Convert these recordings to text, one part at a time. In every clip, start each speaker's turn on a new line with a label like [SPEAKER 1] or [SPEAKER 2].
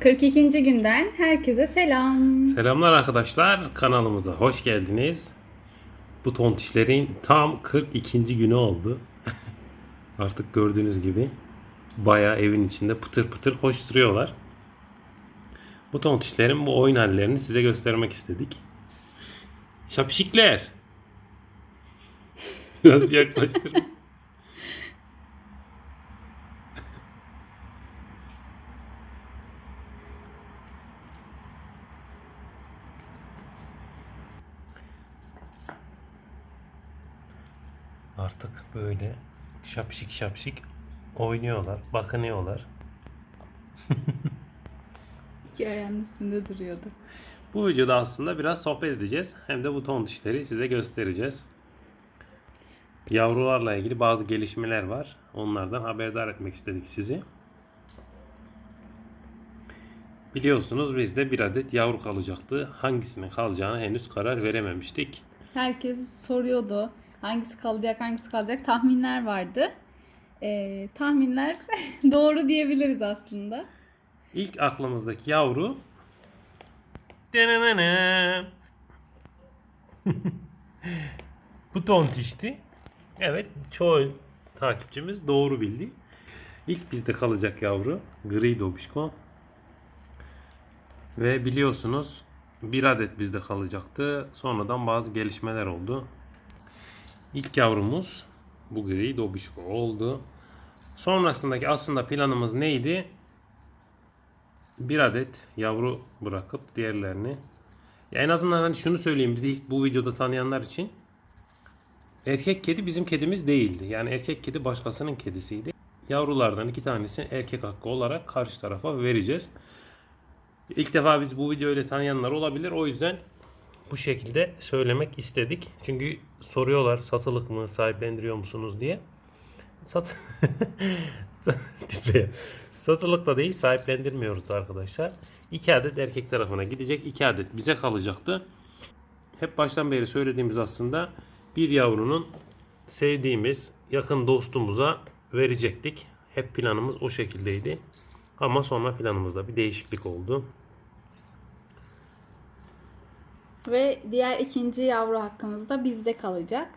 [SPEAKER 1] 42. günden herkese selam.
[SPEAKER 2] Selamlar arkadaşlar kanalımıza hoş geldiniz. Bu tontişlerin tam 42. günü oldu. Artık gördüğünüz gibi bayağı evin içinde pıtır pıtır koşturuyorlar. Bu tontişlerin bu oyun hallerini size göstermek istedik. Şapşikler. Biraz yaklaştırın. Artık böyle şapşik şapşik oynuyorlar, bakınıyorlar.
[SPEAKER 1] İki ayağının üstünde duruyordu.
[SPEAKER 2] Bu videoda aslında biraz sohbet edeceğiz. Hem de bu tontişleri size göstereceğiz. Yavrularla ilgili bazı gelişmeler var. Onlardan haberdar etmek istedik sizi. Biliyorsunuz bizde bir adet yavru kalacaktı. Hangisinin kalacağını henüz karar verememiştik.
[SPEAKER 1] Herkes soruyordu hangisi kalacak hangisi kalacak tahminler vardı. Ee, tahminler doğru diyebiliriz aslında.
[SPEAKER 2] İlk aklımızdaki yavru Denenene. Bu tontişti. Evet çoğu takipçimiz doğru bildi. İlk bizde kalacak yavru gri dobişko. Ve biliyorsunuz bir adet bizde kalacaktı. Sonradan bazı gelişmeler oldu. İlk yavrumuz bu gri dobişko oldu. Sonrasındaki aslında planımız neydi? bir adet yavru bırakıp diğerlerini ya en azından hani şunu söyleyeyim bizi ilk bu videoda tanıyanlar için erkek kedi bizim kedimiz değildi. Yani erkek kedi başkasının kedisiydi. Yavrulardan iki tanesini erkek hakkı olarak karşı tarafa vereceğiz. İlk defa biz bu videoyla tanıyanlar olabilir. O yüzden bu şekilde söylemek istedik. Çünkü soruyorlar satılık mı, sahiplendiriyor musunuz diye. Sat Tipe. Satılık da değil sahiplendirmiyoruz arkadaşlar. İki adet erkek tarafına gidecek. iki adet bize kalacaktı. Hep baştan beri söylediğimiz aslında bir yavrunun sevdiğimiz yakın dostumuza verecektik. Hep planımız o şekildeydi. Ama sonra planımızda bir değişiklik oldu.
[SPEAKER 1] Ve diğer ikinci yavru hakkımız da bizde kalacak.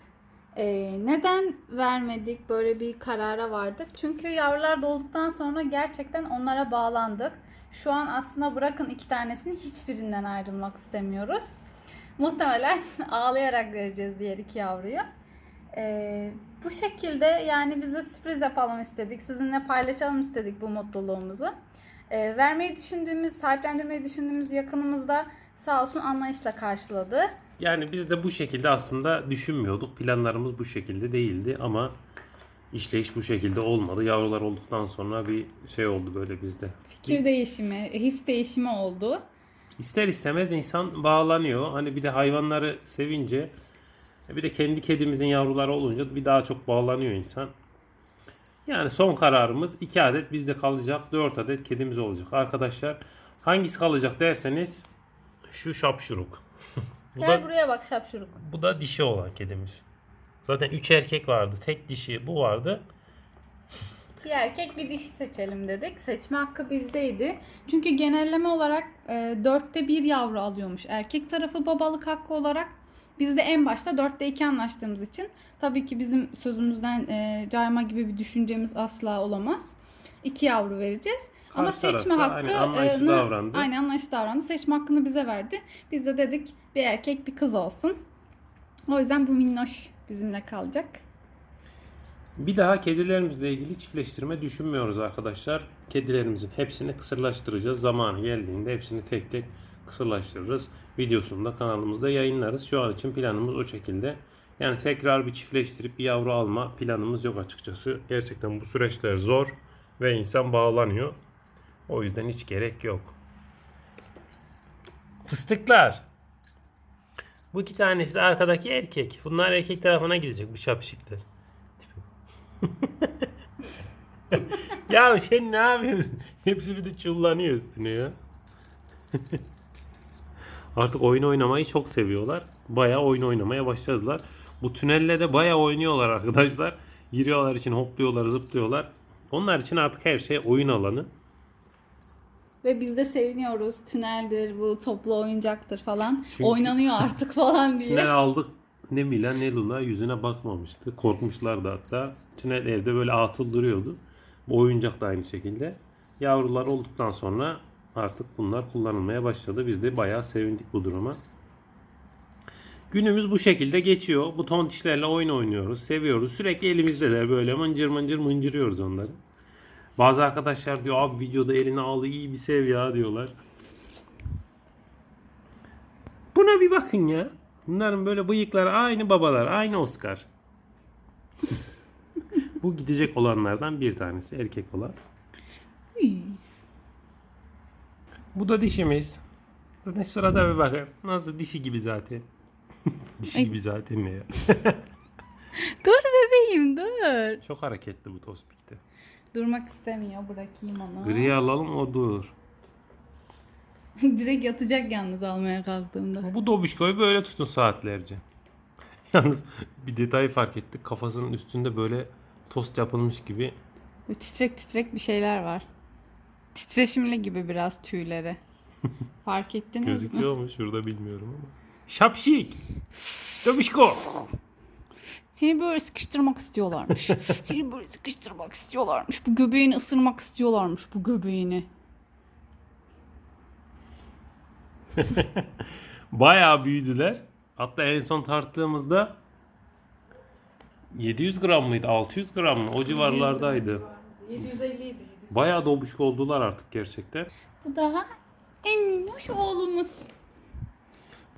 [SPEAKER 1] Ee, neden vermedik böyle bir karara vardık? Çünkü yavrular doğduktan sonra gerçekten onlara bağlandık. Şu an aslında bırakın iki tanesini hiçbirinden ayrılmak istemiyoruz. Muhtemelen ağlayarak vereceğiz diğer iki yavruyu. Ee, bu şekilde yani biz de sürpriz yapalım istedik. Sizinle paylaşalım istedik bu mutluluğumuzu. Ee, vermeyi düşündüğümüz, sahiplendirmeyi düşündüğümüz yakınımız da sağ olsun anlayışla karşıladı.
[SPEAKER 2] Yani biz de bu şekilde aslında düşünmüyorduk. Planlarımız bu şekilde değildi ama işleyiş bu şekilde olmadı. Yavrular olduktan sonra bir şey oldu böyle bizde.
[SPEAKER 1] Fikir değişimi, his değişimi oldu.
[SPEAKER 2] İster istemez insan bağlanıyor. Hani bir de hayvanları sevince bir de kendi kedimizin yavruları olunca bir daha çok bağlanıyor insan. Yani son kararımız 2 adet bizde kalacak. 4 adet kedimiz olacak. Arkadaşlar hangisi kalacak derseniz şu şapşuruk. bu,
[SPEAKER 1] Gel
[SPEAKER 2] da,
[SPEAKER 1] buraya bak şapşuruk.
[SPEAKER 2] bu da dişi olan kedimiz. Zaten 3 erkek vardı. Tek dişi bu vardı.
[SPEAKER 1] Bir erkek bir dişi seçelim dedik. Seçme hakkı bizdeydi. Çünkü genelleme olarak e, dörtte bir yavru alıyormuş. Erkek tarafı babalık hakkı olarak. Biz de en başta dörtte iki anlaştığımız için tabii ki bizim sözümüzden e, cayma gibi bir düşüncemiz asla olamaz. İki yavru vereceğiz. Ama
[SPEAKER 2] Karşı
[SPEAKER 1] seçme
[SPEAKER 2] tarafta
[SPEAKER 1] hakkı
[SPEAKER 2] aynı anlayışlı
[SPEAKER 1] e,
[SPEAKER 2] davrandı.
[SPEAKER 1] Aynı anlayışlı davrandı. Seçme hakkını bize verdi. Biz de dedik bir erkek bir kız olsun. O yüzden bu minnoş bizimle kalacak.
[SPEAKER 2] Bir daha kedilerimizle ilgili çiftleştirme düşünmüyoruz arkadaşlar. Kedilerimizin hepsini kısırlaştıracağız. Zamanı geldiğinde hepsini tek tek kısırlaştırırız. Videosunu da kanalımızda yayınlarız. Şu an için planımız o şekilde. Yani tekrar bir çiftleştirip bir yavru alma planımız yok açıkçası. Gerçekten bu süreçler zor ve insan bağlanıyor. O yüzden hiç gerek yok. Fıstıklar. Bu iki tanesi de arkadaki erkek. Bunlar erkek tarafına gidecek bu şapşikler. ya sen ne yapıyorsun? Hepsi bir de çullanıyor üstüne ya. Artık oyun oynamayı çok seviyorlar. Bayağı oyun oynamaya başladılar. Bu tünelle de bayağı oynuyorlar arkadaşlar. Giriyorlar için hopluyorlar, zıplıyorlar. Onlar için artık her şey oyun alanı.
[SPEAKER 1] Ve biz de seviniyoruz. Tüneldir, bu toplu oyuncaktır falan.
[SPEAKER 2] Çünkü-
[SPEAKER 1] Oynanıyor artık falan diye.
[SPEAKER 2] Tünel aldık. Ne Mila ne Lula yüzüne bakmamıştı. Korkmuşlardı hatta. Tünel evde böyle atıl duruyordu. Bu oyuncak da aynı şekilde. Yavrular olduktan sonra artık bunlar kullanılmaya başladı. Biz de bayağı sevindik bu duruma. Günümüz bu şekilde geçiyor. Bu tontişlerle oyun oynuyoruz. Seviyoruz. Sürekli elimizdeler böyle mıncır mıncır mıncırıyoruz onları. Bazı arkadaşlar diyor abi videoda elini al iyi bir sev ya diyorlar. Buna bir bakın ya. Bunların böyle bıyıkları aynı babalar. Aynı Oscar. Bu gidecek olanlardan bir tanesi. Erkek olan. Bu da dişimiz. Zaten şurada bir bakın. Nasıl dişi gibi zaten. dişi
[SPEAKER 1] Ay.
[SPEAKER 2] gibi zaten ne ya.
[SPEAKER 1] Dur bebeğim dur.
[SPEAKER 2] Çok hareketli bu tospikte.
[SPEAKER 1] Durmak istemiyor. Bırakayım onu.
[SPEAKER 2] Gri alalım o dur.
[SPEAKER 1] Direkt yatacak yalnız almaya kalktığımda.
[SPEAKER 2] Bu dobişkoyu böyle tutun saatlerce. Yalnız bir detay fark ettik. Kafasının üstünde böyle tost yapılmış gibi
[SPEAKER 1] Böyle titrek titrek bir şeyler var. Titreşimli gibi biraz tüyleri. Fark ettiniz mi?
[SPEAKER 2] gözüküyor mu? Şurada bilmiyorum ama. Şapşik. Dobişko.
[SPEAKER 1] Seni böyle sıkıştırmak istiyorlarmış. Seni böyle sıkıştırmak istiyorlarmış. Bu göbeğini ısırmak istiyorlarmış bu göbeğini.
[SPEAKER 2] Bayağı büyüdüler. Hatta en son tarttığımızda 700 gram mıydı? 600 gram mı? O civarlardaydı.
[SPEAKER 1] 750 idi.
[SPEAKER 2] Bayağı dobuşko oldular artık gerçekten.
[SPEAKER 1] Bu daha en minnoş oğlumuz.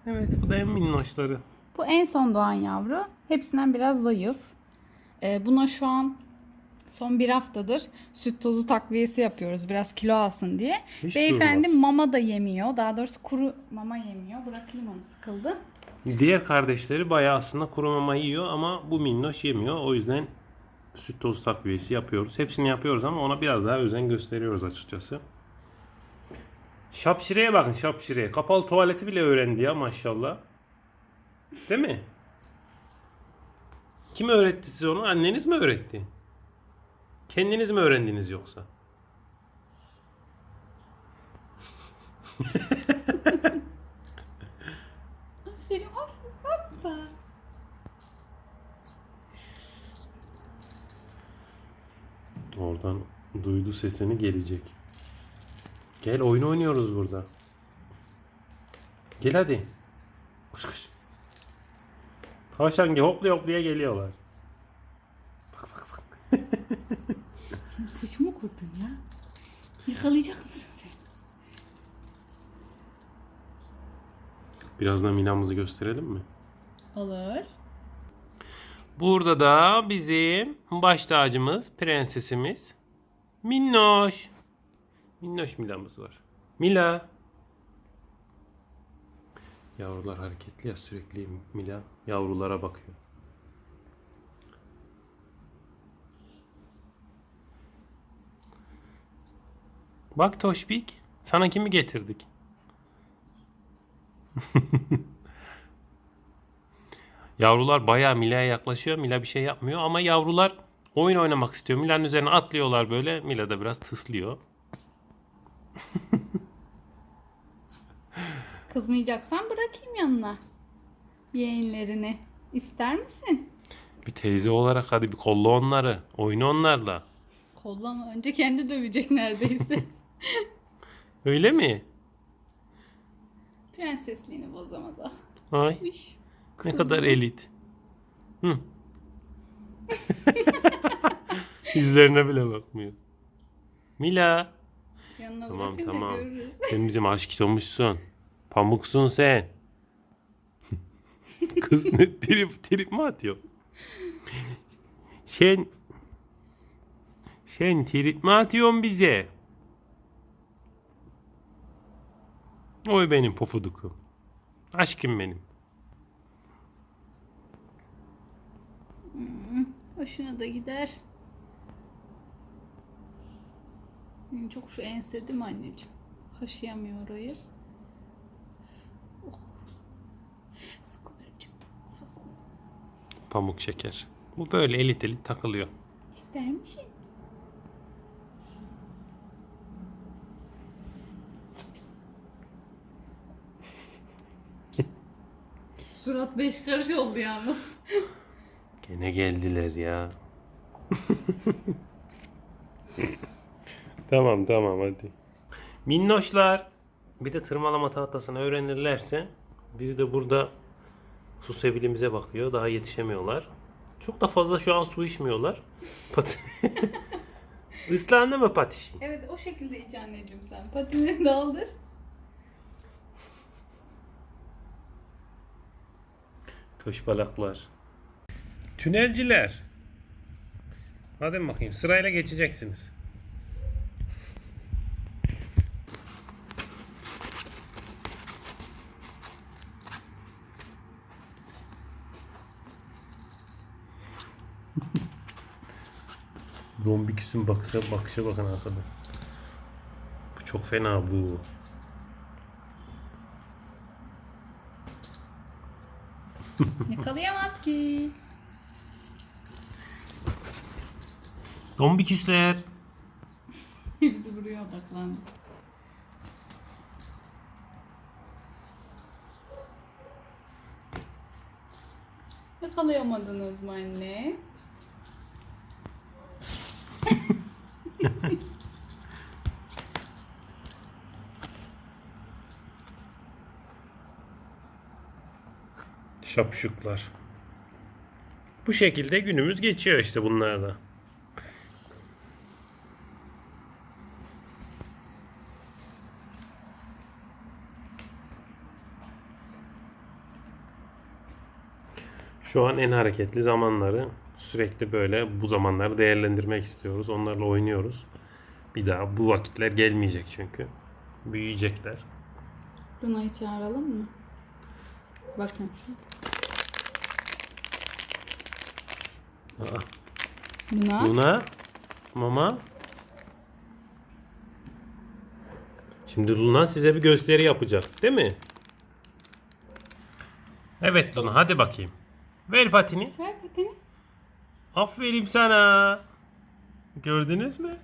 [SPEAKER 2] Evet bu da en minnoşları.
[SPEAKER 1] Bu en son doğan yavru. Hepsinden biraz zayıf. Ee, buna şu an son bir haftadır süt tozu takviyesi yapıyoruz. Biraz kilo alsın diye.
[SPEAKER 2] Hiç
[SPEAKER 1] Beyefendi
[SPEAKER 2] durmaz.
[SPEAKER 1] mama da yemiyor. Daha doğrusu kuru mama yemiyor. Bırakayım onu sıkıldı.
[SPEAKER 2] Diğer kardeşleri bayağı aslında kuru mama yiyor ama bu minnoş yemiyor. O yüzden süt tozu takviyesi yapıyoruz. Hepsini yapıyoruz ama ona biraz daha özen gösteriyoruz açıkçası. Şapşireye bakın şapşireye. Kapalı tuvaleti bile öğrendi ya maşallah. Değil mi? Kim öğretti size onu? Anneniz mi öğretti? Kendiniz mi öğrendiniz yoksa? Oradan duydu sesini gelecek. Gel oyun oynuyoruz burada. Gel hadi. Kuş kuş. Tavşan gibi hopluya hopluya geliyorlar.
[SPEAKER 1] Kuş mu kurdun ya? Yakalayacak mısın sen?
[SPEAKER 2] Birazdan Mila'mızı gösterelim mi?
[SPEAKER 1] Olur.
[SPEAKER 2] Burada da bizim baş tacımız, prensesimiz Minnoş. Minnoş Mila'mız var. Mila. Yavrular hareketli ya sürekli Mila yavrulara bakıyor. Bak Toşbik, sana kimi getirdik? Yavrular bayağı Mila'ya yaklaşıyor. Mila bir şey yapmıyor ama yavrular oyun oynamak istiyor. Mila'nın üzerine atlıyorlar böyle. Mila da biraz tıslıyor.
[SPEAKER 1] Kızmayacaksan bırakayım yanına. Yeğenlerini. İster misin?
[SPEAKER 2] Bir teyze olarak hadi bir kolla onları. Oyna onlarla.
[SPEAKER 1] Kollama. Önce kendi dövecek neredeyse.
[SPEAKER 2] Öyle mi?
[SPEAKER 1] Prensesliğini bozamaz o.
[SPEAKER 2] Ay
[SPEAKER 1] Üş.
[SPEAKER 2] ne kadar elit. Hı. Yüzlerine bile bakmıyor. Mila.
[SPEAKER 1] Yanına
[SPEAKER 2] Tamam,
[SPEAKER 1] bırakınca
[SPEAKER 2] tamam.
[SPEAKER 1] görürüz.
[SPEAKER 2] Sen bizim aşkitommuşsun. Pamuksun sen. Kız ne trip, trip mi atıyor? Sen sen trip mi atıyorsun bize? Oy benim pofudukum. Aşkım benim.
[SPEAKER 1] Hoşuna da gider. çok şu ense değil mi anneciğim? Kaşıyamıyor orayı. Oh. Sıkı.
[SPEAKER 2] Pamuk şeker. Bu böyle elit elit takılıyor.
[SPEAKER 1] İster misin? Surat beş karış oldu yalnız.
[SPEAKER 2] Gene geldiler ya. tamam tamam hadi. Minnoşlar. Bir de tırmalama tahtasını öğrenirlerse biri de burada su sebilimize bakıyor. Daha yetişemiyorlar. Çok da fazla şu an su içmiyorlar. Pat Islandı mı patiş?
[SPEAKER 1] Evet o şekilde iç anneciğim sen. Patini daldır.
[SPEAKER 2] Köşbalaklar. Tünelciler. Hadi bakayım sırayla geçeceksiniz. Rombiküsün bakışa, bakışa bakın arkada. Bu çok fena bu.
[SPEAKER 1] Yakalayamaz ki.
[SPEAKER 2] Dombiküsler.
[SPEAKER 1] Bizi buraya odaklandı. Yakalayamadınız mı anne?
[SPEAKER 2] Şapşuklar. Bu şekilde günümüz geçiyor işte bunlarda. Şu an en hareketli zamanları sürekli böyle bu zamanları değerlendirmek istiyoruz. Onlarla oynuyoruz. Bir daha bu vakitler gelmeyecek çünkü. Büyüyecekler.
[SPEAKER 1] Luna'yı çağıralım mı? Bakın.
[SPEAKER 2] Aa,
[SPEAKER 1] Luna.
[SPEAKER 2] Luna, Mama. Şimdi Luna size bir gösteri yapacak, değil mi? Evet Luna, hadi bakayım. Ver patini.
[SPEAKER 1] Ver patini.
[SPEAKER 2] Aferin sana. Gördünüz mü?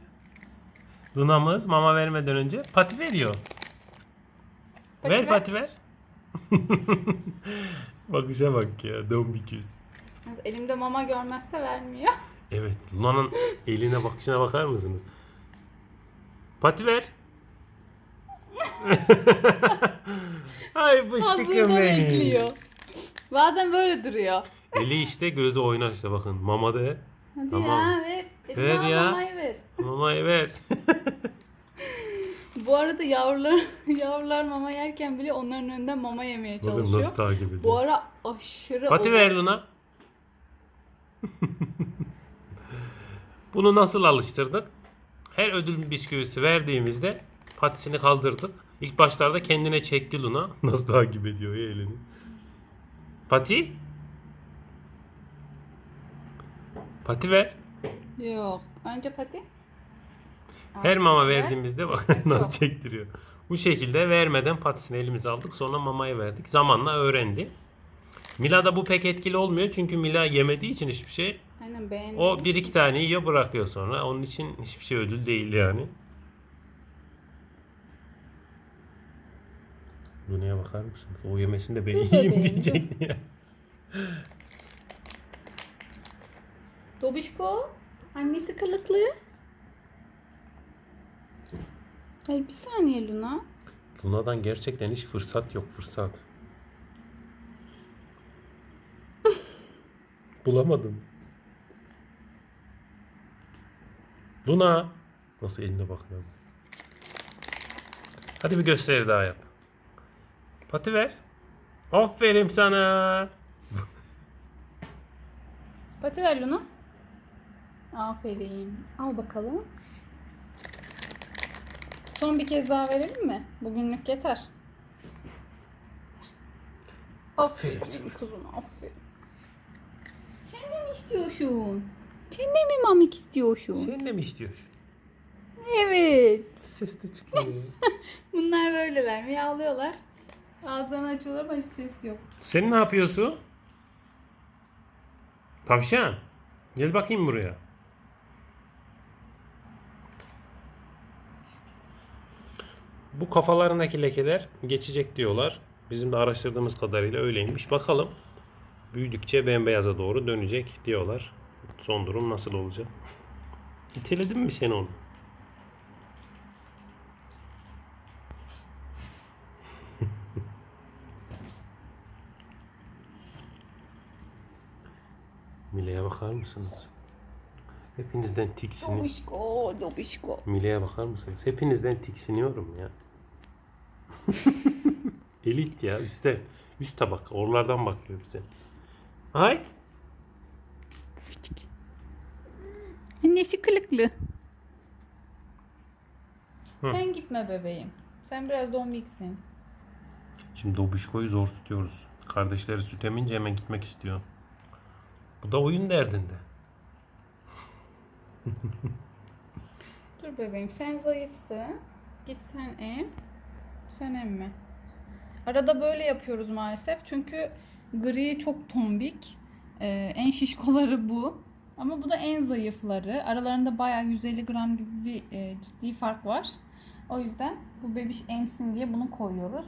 [SPEAKER 2] Luna'mız mama vermeden önce pati veriyor.
[SPEAKER 1] Pati
[SPEAKER 2] ver,
[SPEAKER 1] ver.
[SPEAKER 2] pati ver. Bakışa bak ya, dombiküs.
[SPEAKER 1] Yalnız Elimde mama görmezse vermiyor.
[SPEAKER 2] Evet, Luna'nın eline bakışına bakar mısınız? Pati ver. Ay fıstıkım
[SPEAKER 1] Hazırda
[SPEAKER 2] benim.
[SPEAKER 1] bekliyor. Bazen böyle duruyor.
[SPEAKER 2] Eli işte gözü oynar işte bakın. Mama de.
[SPEAKER 1] Hadi
[SPEAKER 2] Tamam.
[SPEAKER 1] ya ver. Elime
[SPEAKER 2] Ver
[SPEAKER 1] al,
[SPEAKER 2] ya.
[SPEAKER 1] mamayı ver.
[SPEAKER 2] Mamayı ver.
[SPEAKER 1] Bu arada yavrular yavrular mama yerken bile onların önünden mama yemeye
[SPEAKER 2] bakın
[SPEAKER 1] çalışıyor.
[SPEAKER 2] nasıl takip ediyor.
[SPEAKER 1] Bu ara aşırı
[SPEAKER 2] Pati
[SPEAKER 1] odak-
[SPEAKER 2] ver Luna. Bunu nasıl alıştırdık? Her ödül bisküvisi verdiğimizde patisini kaldırdık. İlk başlarda kendine çekti Luna. Nasıl takip ediyor ya elini. Pati? Pati ver.
[SPEAKER 1] Yok. Önce pati.
[SPEAKER 2] Her mama
[SPEAKER 1] Ver.
[SPEAKER 2] verdiğimizde bak nasıl çektiriyor. Bu şekilde vermeden patisini elimize aldık. Sonra mamayı verdik. Zamanla öğrendi. Mila'da bu pek etkili olmuyor. Çünkü Mila yemediği için hiçbir şey.
[SPEAKER 1] Aynen beğendim.
[SPEAKER 2] O bir iki tane yiyor bırakıyor sonra. Onun için hiçbir şey ödül değil yani. Luna'ya bakar mısınız? O yemesini de ben yiyeyim diyecek ya.
[SPEAKER 1] Dobişko. Annesi kılıklı. Hayır bir saniye Luna.
[SPEAKER 2] Luna'dan gerçekten hiç fırsat yok fırsat. Bulamadım. Luna. Nasıl eline bakıyor. Hadi bir gösteri daha yap. Pati ver. Aferin sana.
[SPEAKER 1] Pati ver Luna. Aferin. Al bakalım. Son bir kez daha verelim mi? Bugünlük yeter. Aferin
[SPEAKER 2] Aferin
[SPEAKER 1] kuzum aferin. Sen de mi istiyorsun? Sen de mi mamik istiyorsun?
[SPEAKER 2] Sen de mi istiyorsun?
[SPEAKER 1] Evet.
[SPEAKER 2] Ses de çıkıyor.
[SPEAKER 1] Bunlar böyleler. Miyavlıyorlar. Ağızlarını açıyorlar ama hiç ses yok.
[SPEAKER 2] Sen ne yapıyorsun? Tavşan. Gel bakayım buraya. Bu kafalarındaki lekeler geçecek diyorlar. Bizim de araştırdığımız kadarıyla öyleymiş. Bakalım büyüdükçe bembeyaza doğru dönecek diyorlar. Son durum nasıl olacak? İteledin mi sen onu? Mile'ye bakar mısınız? Hepinizden tiksiniyorum.
[SPEAKER 1] Dobişko, dobişko.
[SPEAKER 2] Mile'ye bakar mısınız? Hepinizden tiksiniyorum ya. Elit ya üstte. Üst tabak. Oralardan bakıyor bize. Ay.
[SPEAKER 1] Annesi kılıklı. Sen gitme bebeğim. Sen biraz dombiksin.
[SPEAKER 2] Şimdi Dobişko'yu zor tutuyoruz. Kardeşleri süt emince hemen gitmek istiyor. Bu da oyun derdinde.
[SPEAKER 1] Dur bebeğim sen zayıfsın. Git sen em. Sen emme. Arada böyle yapıyoruz maalesef. Çünkü gri çok tombik. Ee, en şişkoları bu. Ama bu da en zayıfları. Aralarında bayağı 150 gram gibi bir e, ciddi fark var. O yüzden bu bebiş emsin diye bunu koyuyoruz.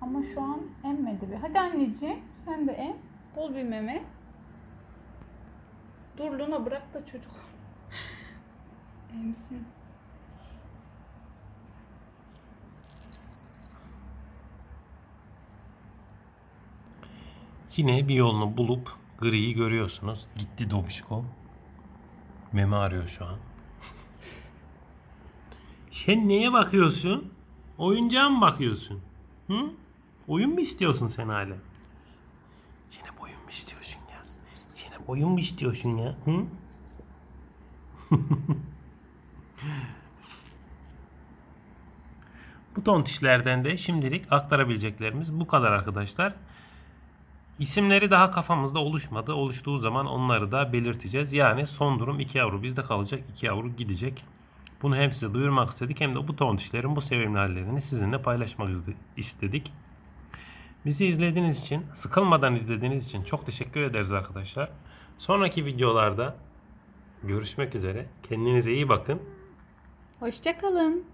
[SPEAKER 1] Ama şu an emmedi bir. Hadi anneciğim sen de em. Bul bir meme. Dur Luna bırak da çocuk. emsin.
[SPEAKER 2] Yine bir yolunu bulup griyi görüyorsunuz. Gitti Dobişko. Meme arıyor şu an. Sen neye bakıyorsun? Oyuncağa mı bakıyorsun? Hı? Oyun mu istiyorsun sen hala? Yine oyun mu istiyorsun ya? Yine oyun mu istiyorsun ya? Hı? Bu tontişlerden de şimdilik aktarabileceklerimiz bu kadar arkadaşlar. İsimleri daha kafamızda oluşmadı. Oluştuğu zaman onları da belirteceğiz. Yani son durum 2 yavru bizde kalacak. 2 yavru gidecek. Bunu hem size duyurmak istedik hem de bu tontişlerin bu sevimli hallerini sizinle paylaşmak istedik. Bizi izlediğiniz için, sıkılmadan izlediğiniz için çok teşekkür ederiz arkadaşlar. Sonraki videolarda görüşmek üzere. Kendinize iyi bakın.
[SPEAKER 1] Hoşçakalın.